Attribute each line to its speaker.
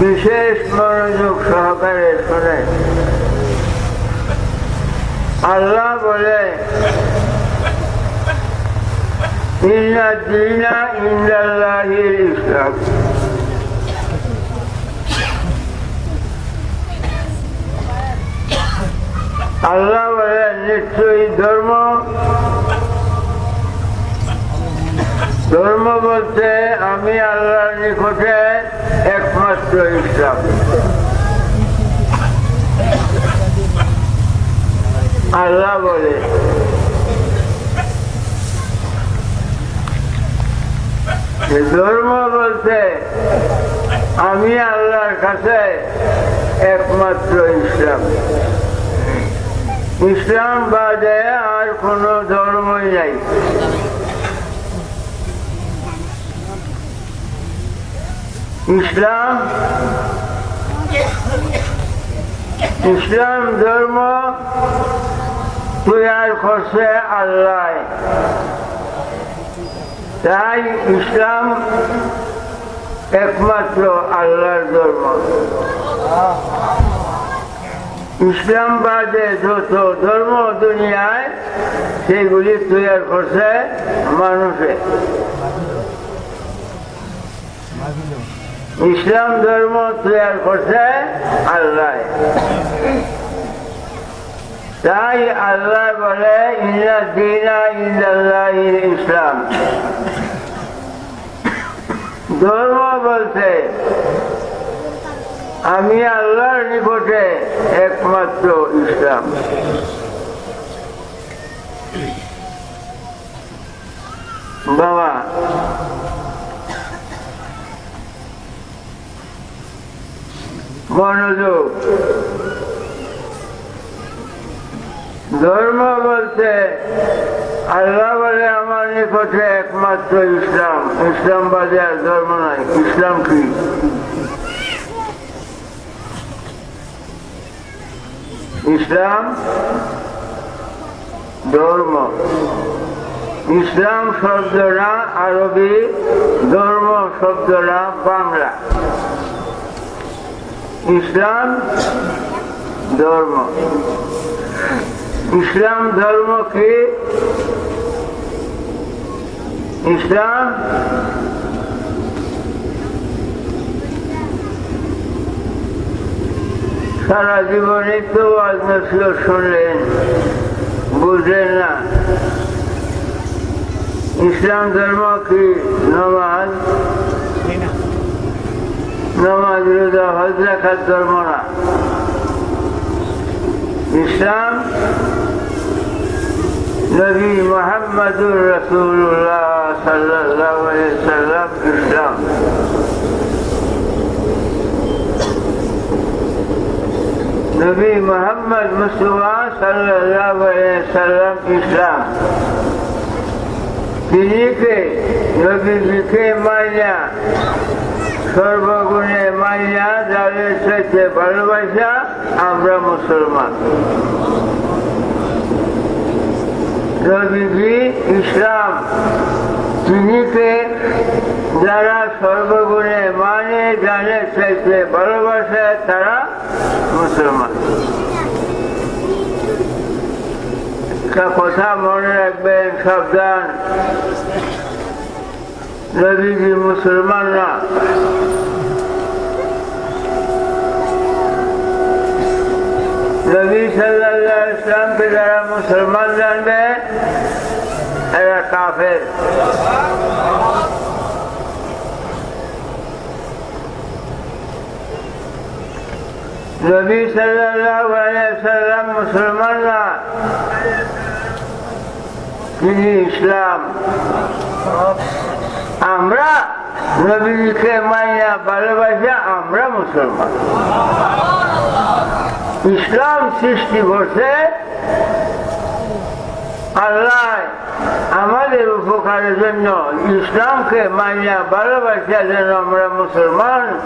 Speaker 1: বিশেষ মনোযোগ সহকারে শোনে। আল্লাহ বলে আল্লাহ বলে নিশ্চয়ই ধর্ম ধর্ম বলতে আমি আল্লাহর নিকটে একমাত্র ইসলাম। আল্লাহ বলে। ধর্ম বলতে আমি আল্লাহর কাছে একমাত্র ইসলাম। ইসলাম বাদে আর কোনো ধর্মই নাই। ইসলাম ইসলাম ধর্ম তৈয়ার করছে আল্লাহ। তাই ইসলাম একমাত্র আল্লাহর ধর্ম। ইসলাম বাদে যত ধর্ম দুনিয়ায়, সেগুলি তৈয়ার করছে মানুষে। ইসলাম ধর্ম তৈয়ার করছে আল্লাহ। তাই আল্লাহ বলে ইসলাম। ধর্ম বলতে, আমি আল্লাহর নিকটে একমাত্র ইসলাম। বাবা মনোযোগ ধর্ম বলতে আল্লাহ বলে আমার নিকটে একমাত্র ইসলাম। ইসলাম বাদে আর ধর্ম নাই। ইসলাম কি? ইসলাম ধর্ম। ইসলাম শব্দটা আরবি, ধর্ম শব্দটা বাংলা। ইসলাম ধর্ম। ইসলাম ধর্ম কি? ইসলাম সারা জীবনে তো আজনসিল শুনলেন, বুঝলেন না। ইসলাম ধর্ম কি? নমাজ। নমাজ রোজা হজ রাখার ধর্ম না ইসলাম নবী মোহাম্মদুর রসুল্লাহ সাল্লাহ সাল্লাম ইসলাম নবী মোহাম্মদ মুস্তফা সাল্লাহ সাল্লাম ইসলাম তিনিকে নবীজিকে মাইয়া সর্বগুণে মাইয়া যাদের সাথে ভালোবাসা, আমরা মুসলমান। নবীজি ইসলাম তিনিকে যারা সর্বগুণে মানে যাদের সাথে ভালোবাসে, তারা মুসলমান। একটা কথা মনে রাখবেন, সাবধান। নবীজি মুসলমান না নবী সাল্লাহ ইসলামকে যারা মুসলমান জানবে এরা কাফের নবী সাল্লাহ সাল্লাম মুসলমান না তিনি ইসলাম আমরা নবীকে মাইয়া ভালোবাসা, আমরা মুসলমান। ইসলাম সৃষ্টি করছে আল্লাহ আমাদের উপকারের জন্য। ইসলামকে মাইয়া ভালোবাসা যেন আমরা মুসলমান।